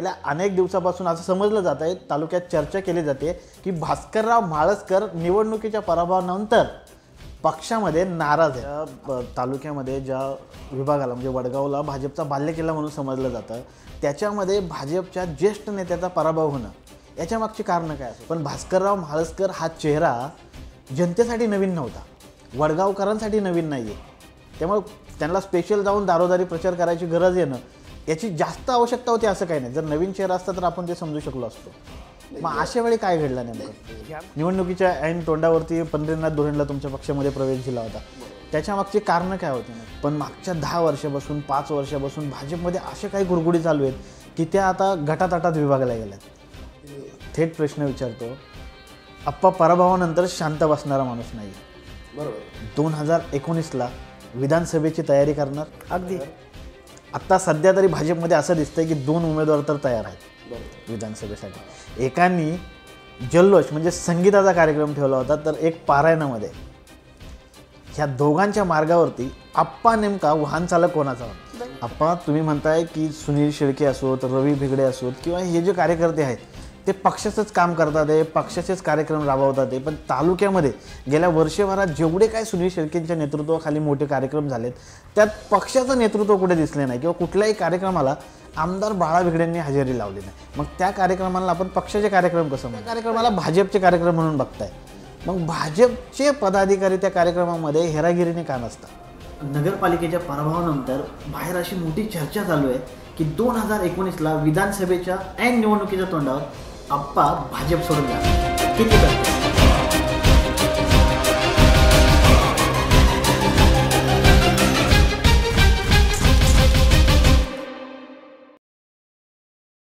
गेल्या अनेक दिवसापासून असं समजलं जात आहे तालुक्यात चर्चा केली जाते की भास्करराव म्हाळसकर निवडणुकीच्या पराभवानंतर पक्षामध्ये नाराज आहे तालुक्यामध्ये ज्या विभागाला म्हणजे वडगावला भाजपचा बाल्यकिल्ला म्हणून समजलं जातं त्याच्यामध्ये भाजपच्या ज्येष्ठ नेत्याचा पराभव होणं याच्या मागची कारणं काय असं पण भास्करराव म्हाळसकर हा चेहरा जनतेसाठी नवीन नव्हता. वडगावकरांसाठी नवीन नाही आहे त्यामुळे त्यांना स्पेशल जाऊन दारोदारी प्रचार करायची गरज येणं याची जास्त आवश्यकता होती असं काही नाही. जर नवीन चेहरा असता तर आपण ते समजू शकलो असतो. मग अशा वेळी काय घडलं नेमकं? निवडणुकीच्या ऐन तोंडावरती पंढरीनाथ धोरणला तुमच्या पक्षामध्ये प्रवेश दिला होता. त्याच्या मागची कारणं काय होती पण मागच्या दहा वर्षापासून पाच वर्षापासून भाजपमध्ये अशा काही गुरगुडी चालू आहेत की त्या आता गटातटात विभागल्या गेल्यात. थेट प्रश्न विचारतो आप्पा पराभवानंतर शांत बसणारा माणूस नाही बरोबर. दोन हजार एकोणीसला विधानसभेची तयारी करणार? अगदी. आत्ता सध्या तरी भाजपमध्ये असं दिसतंय की दोन उमेदवार तर तयार आहेत विधानसभेसाठी. एकानी जल्लोष म्हणजे संगीताचा कार्यक्रम ठेवला होता तर एक पारायणामध्ये. ह्या दोघांच्या मार्गावरती आप्पा नेमका वाहन चालक कोणाचा होता? आप्पा तुम्ही म्हणताय की सुनील शेळके असोत रवी भिगडे असोत किंवा हे जे कार्यकर्ते आहेत ते पक्षाचंच काम करतात आहे पक्षाचेच कार्यक्रम राबवतात आहे पण तालुक्यामध्ये गेल्या वर्षभरात जेवढे काय सुनील शेळकेंच्या नेतृत्वाखाली मोठे कार्यक्रम झालेत त्यात पक्षाचं नेतृत्व कुठे दिसले नाही किंवा कुठल्याही कार्यक्रमाला आमदार बाळा भिगड्यांनी हजेरी लावली नाही. मग त्या कार्यक्रमाला आपण पक्षाचे कार्यक्रम कसं म्हणतो त्या कार्यक्रमाला भाजपचे कार्यक्रम म्हणून बघताय. मग भाजपचे पदाधिकारी त्या कार्यक्रमामध्ये हेरागिरीने का नसतात? नगरपालिकेच्या पराभवानंतर बाहेर अशी मोठी चर्चा चालू आहे की दोन हजार एकोणीसला विधानसभेच्या ऐन निवडणुकीच्या तोंडावर 아빠 마지막 소리가 들리다.